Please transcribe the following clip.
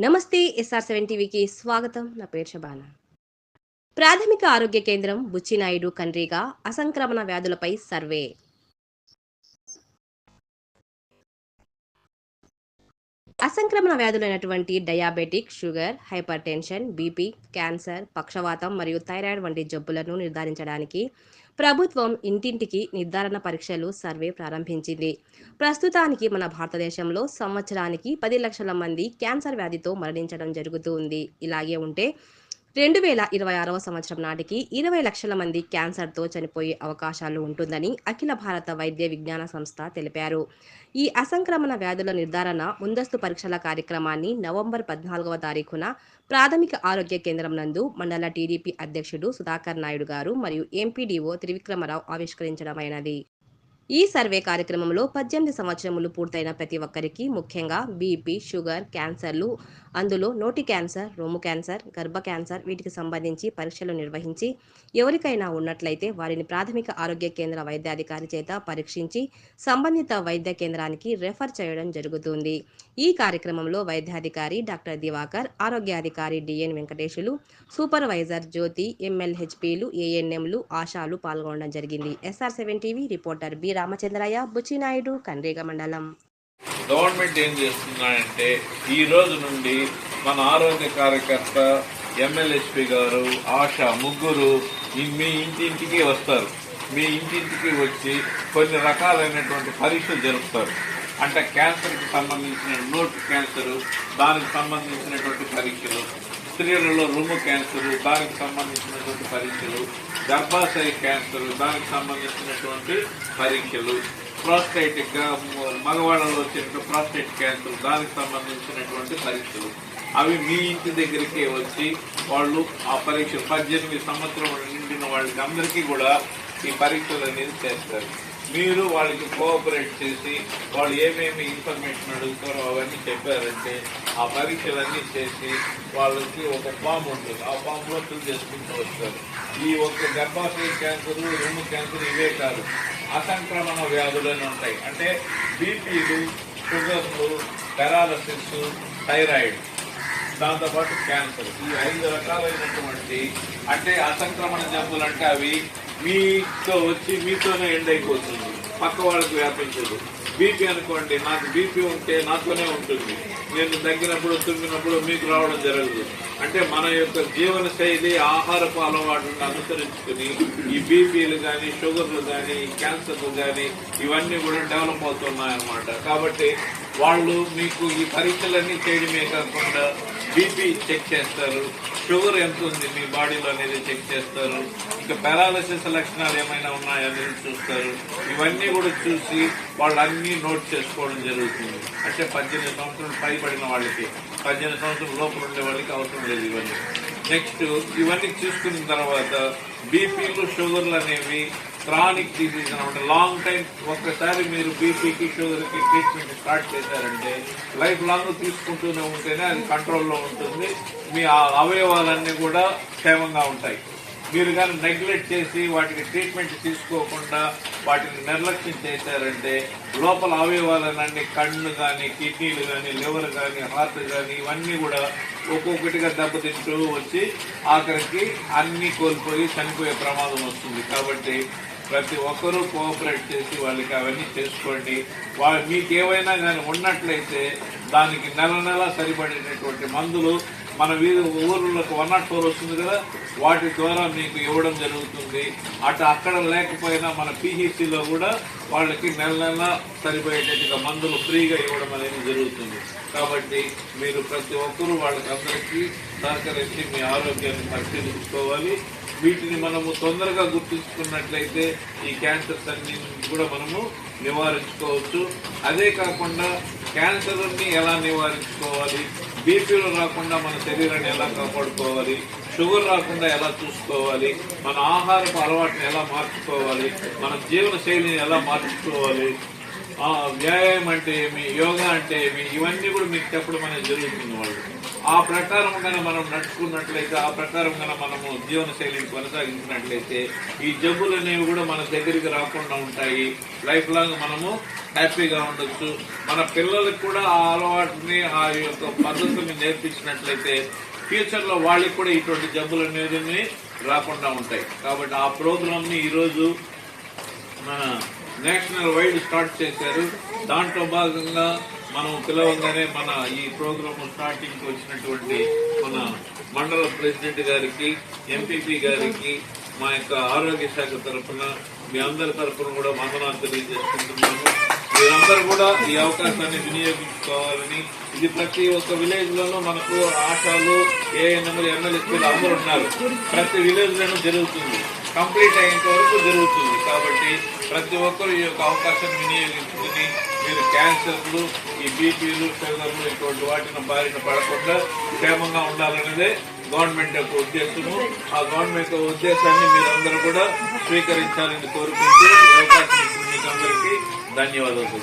నమస్తే SR seven టీవీకి స్వాగతం. నా పేరు శబానా. ప్రాథమిక ఆరోగ్య కేంద్రం బుచ్చినాయుడు కండ్రిగా అసంక్రమణ వ్యాధులపై సర్వే. అసంక్రమణ వ్యాధులైనటువంటి diabetic sugar hypertension BP cancer పక్షవాతం మరియు థైరాయిడ్ వంటి జబ్బులను నిర్ధారించడానికి ప్రభుత్వం ఇంటింటికి నిర్ధారణ పరీక్షలు సర్వే ప్రారంభించింది. ప్రస్తుతానికి మన భారతదేశంలో సంవత్సరానికి పది లక్షల మంది క్యాన్సర్ వ్యాధితో మరణించడం జరుగుతూ ఉంది. ఇలాగే ఉంటే రెండు వేల ఇరవై ఆరవ సంవత్సరం నాటికి ఇరవై లక్షల మంది క్యాన్సర్తో చనిపోయే అవకాశాలు ఉంటుందని అఖిల భారత వైద్య విజ్ఞాన సంస్థ తెలిపారు. ఈ అసంక్రమణ వ్యాధుల నిర్ధారణ ముందస్తు పరీక్షల కార్యక్రమాన్ని నవంబర్ పద్నాలుగవ తారీఖున ప్రాథమిక ఆరోగ్య కేంద్రం నందు మండల టీడీపీ అధ్యక్షుడు సుధాకర్ నాయుడు గారు మరియు ఎంపీడీఓ త్రివిక్రమరావు ఆవిష్కరించడమైనది. ఈ సర్వే కార్యక్రమంలో పద్దెనిమిది సంవత్సరములు పూర్తయిన ప్రతి ఒక్కరికి ముఖ్యంగా బీపీ షుగర్ క్యాన్సర్లు అందులో నోటి క్యాన్సర్ రొమ్ము క్యాన్సర్ గర్భ క్యాన్సర్ వీటికి సంబంధించి పరీక్షలు నిర్వహించి ఎవరికైనా ఉన్నట్లయితే వారిని ప్రాథమిక ఆరోగ్య కేంద్ర వైద్యాధికారి చేత పరీక్షించి సంబంధిత వైద్య కేంద్రానికి రెఫర్ చేయడం జరుగుతుంది. ఈ కార్యక్రమంలో వైద్యాధికారి డాక్టర్ దివాకర్ ఆరోగ్యాధికారి డిఎన్ వెంకటేశులు సూపర్వైజర్ జ్యోతి ఎంఎల్హెచ్పిలు ఏఎన్ఎంలు ఆశాలు పాల్గొనడం జరిగింది. SR seven TV reporter B Ramachandraiah Buchinaidu Kandrega మండలం. గవర్నమెంట్ ఏం చేస్తున్నాయంటే ఈ రోజు నుండి మన ఆరోగ్య కార్యకర్త ఎమ్మెల్యేస్పీ గారు ఆశ ముగ్గురు మీ ఇంటింటికి వస్తారు. మీ ఇంటింటికి వచ్చి కొన్ని రకాలైనటువంటి పరీక్షలు జరుపుతారు. అంటే క్యాన్సర్కి సంబంధించిన నోట్ క్యాన్సర్ దానికి సంబంధించినటువంటి పరీక్షలు స్త్రీలలో రొమ్ము క్యాన్సర్ దానికి సంబంధించినటువంటి పరీక్షలు గర్భాశయ క్యాన్సర్ దానికి సంబంధించినటువంటి పరీక్షలు ప్రోస్టైటిక్ మగవాళ్ళలో వచ్చేటువంటి ప్రోస్టేట్ క్యాన్సర్ దానికి సంబంధించినటువంటి పరీక్షలు. అవి మీ ఇంటి దగ్గరికే వచ్చి వాళ్ళు ఆ పరీక్షలు పద్దెనిమిది సంవత్సరం నిండిన వాళ్ళకి అందరికీ కూడా ఈ పరీక్షలు అనేది చేస్తారు. మీరు వాళ్ళకి కోఆపరేట్ చేసి వాళ్ళు ఏమేమి ఇన్ఫర్మేషన్ అడుగుతారో అవన్నీ చెప్పారంటే ఆ పరీక్షలన్నీ చేసి వాళ్ళకి ఒక ఫామ్ ఉంటుంది. ఆ ఫామ్లో ఫిల్ చేసుకుంటూ వస్తారు. ఈ ఒక్క గర్భాశయ క్యాన్సర్ రొమ్ము క్యాన్సర్ ఇవే కాదు. అసంక్రమణ వ్యాధులని ఉంటాయి. అంటే బీపీలు షుగర్లు పెరాలసిస్ థైరాయిడ్ దాంతోపాటు క్యాన్సర్ ఈ ఐదు రకాలైనటువంటి అంటే అసంక్రమణ జబ్బులు అంటే అవి మీతో వచ్చి మీతోనే ఎండ్ అయిపోతుంది. పక్క వాళ్ళకి వ్యాపించదు. బీపీ అనుకోండి నాకు బీపీ ఉంటే నాతోనే ఉంటుంది. నేను తగ్గినప్పుడు తుమ్మినప్పుడు మీకు రావడం జరగదు. అంటే మన యొక్క జీవన శైలి ఆహారపు అలవాటును అనుసరించుకుని ఈ బీపీలు కానీ షుగర్లు కానీ క్యాన్సర్లు కానీ ఇవన్నీ కూడా డెవలప్ అవుతున్నాయి అన్నమాట కాబట్టి వాళ్ళు మీకు ఈ పరీక్షలన్నీ చేయడమే కాకుండా బీపీ చెక్ చేస్తారు. షుగర్ ఎంత ఉంది? మీ బాడీలో అనేది చెక్ చేస్తారు. ఇంకా పారాలసిస్ లక్షణాలు ఏమైనా ఉన్నాయా ఉన్నాయనేది చూస్తారు. ఇవన్నీ కూడా చూసి వాళ్ళు అన్ని నోట్ చేసుకోవడం జరుగుతుంది. అంటే పద్దెనిమిది సంవత్సరాలు పైబడిన వాళ్ళకి పద్దెనిమిది సంవత్సరాల లోపల ఉండే వాళ్ళకి అవసరం లేదు ఇవన్నీ. నెక్స్ట్ ఇవన్నీ చూసుకున్న తర్వాత బీపీలు షుగర్లు అనేవి క్రానిక్ డిసీజ్ అనమాట. లాంగ్ టైం ఒక్కసారి మీరు బీపీకి షుగర్కి ట్రీట్మెంట్ స్టార్ట్ చేశారంటే లైఫ్ లాంగ్ తీసుకుంటూనే ఉంటేనే అది కంట్రోల్లో ఉంటుంది. మీ ఆ అవయవాలన్నీ కూడా క్షేమంగా ఉంటాయి. మీరు కానీ నెగ్లెక్ట్ చేసి వాటికి ట్రీట్మెంట్ తీసుకోకుండా వాటిని నిర్లక్ష్యం చేశారంటే లోపల అవయవాలన్నీ కళ్ళు కానీ కిడ్నీలు కానీ లివర్ కానీ హార్ట్ కానీ ఇవన్నీ కూడా ఒక్కొక్కటిగా దెబ్బతింటూ వచ్చి ఆఖరికి అన్ని కోల్పోయి చనిపోయే ప్రమాదం వస్తుంది. కాబట్టి ప్రతి ఒక్కరూ కోఆపరేట్ చేసి వాళ్ళకి అవన్నీ చేసుకోండి. వా- మీకు ఏవైనా కానీ ఉన్నట్లయితే దానికి నెల నెల సరిపడేటటువంటి మందులు మన వీరు ఊర్లకు వన్ నాట్ ఫోర్ వస్తుంది కదా వాటి ద్వారా మీకు ఇవ్వడం జరుగుతుంది. అటు అక్కడ లేకపోయినా మన పీహీసీలో కూడా వాళ్ళకి నెల నెల సరిపోయేటట్టుగా మందులు ఫ్రీగా ఇవ్వడం అనేది జరుగుతుంది. కాబట్టి మీరు ప్రతి ఒక్కరూ వాళ్ళకి అందరికీ సహకరించి మీ ఆరోగ్యాన్ని పరిశీలించుకోవాలి. వీటిని మనము తొందరగా గుర్తించుకున్నట్లయితే ఈ క్యాన్సర్స్ అన్ని కూడా మనము నివారించుకోవచ్చు. అదే కాకుండా క్యాన్సర్ని ఎలా నివారించుకోవాలి? బీపీలు రాకుండా మన శరీరాన్ని ఎలా కాపాడుకోవాలి? షుగర్ రాకుండా ఎలా చూసుకోవాలి? మన ఆహారపు అలవాటుని ఎలా మార్చుకోవాలి? మన జీవన శైలిని ఎలా మార్చుకోవాలి? వ్యాయామం అంటే ఏమి? యోగా అంటే ఏమి? ఇవన్నీ కూడా మీకు చెప్పడం అనేది జరుగుతుంది వాళ్ళు. ఆ ప్రకారం మనం నడుచుకున్నట్లయితే ఆ ప్రకారం కనుక మనము జీవన శైలిని కొనసాగించినట్లయితే ఈ జబ్బులు అనేవి కూడా మన దగ్గరికి రాకుండా ఉంటాయి. లైఫ్ లాంగ్ మనము హ్యాపీగా ఉండొచ్చు. మన పిల్లలకు కూడా ఆ అలవాటుని ఆ యొక్క పద్ధతిని నేర్పించినట్లయితే ఫ్యూచర్లో వాళ్ళకి కూడా ఇటువంటి జబ్బులు అనేది రాకుండా ఉంటాయి. కాబట్టి ఆ ప్రోగ్రామ్ని ఈరోజు మన నేషనల్ వైడ్ స్టార్ట్ చేశారు. దాంట్లో భాగంగా మనం పిలవంగానే మన ఈ ప్రోగ్రామ్ స్టార్టింగ్కి వచ్చినటువంటి మన మండల ప్రెసిడెంట్ గారికి ఎంపీపీ గారికి మా యొక్క ఆరోగ్య శాఖ తరఫున మీ అందరి తరఫున కూడా వందనాలు తెలియజేసుకుంటున్నాము. మీరందరూ కూడా ఈ అవకాశాన్ని వినియోగించుకోవాలని ఇది ప్రతి ఒక్క విలేజ్ లోనూ మనకు ఆశాలు ఏఎన్ఎంలు ఎమ్మెల్యేలు అందరూ ఉన్నారు. ప్రతి విలేజ్ లోనూ జరుగుతుంది. కంప్లీట్ అయ్యేంత వరకు జరుగుతుంది. కాబట్టి ప్రతి ఒక్కరు ఈ యొక్క అవకాశాన్ని వినియోగించుకుని మీరు క్యాన్సర్లు ఈ బీపీలు షుగర్లు ఇటువంటి వాటిని బారిన పడకుండా క్షేమంగా ఉండాలనేదే గవర్నమెంట్ యొక్క ఉద్దేశము. ఆ గవర్నమెంట్ యొక్క ఉద్దేశాన్ని మీరందరూ కూడా స్వీకరించాలని కోరుకుంటూ అవకాశం ఇచ్చిన మీకు అందరికీ ధన్యవాదాలు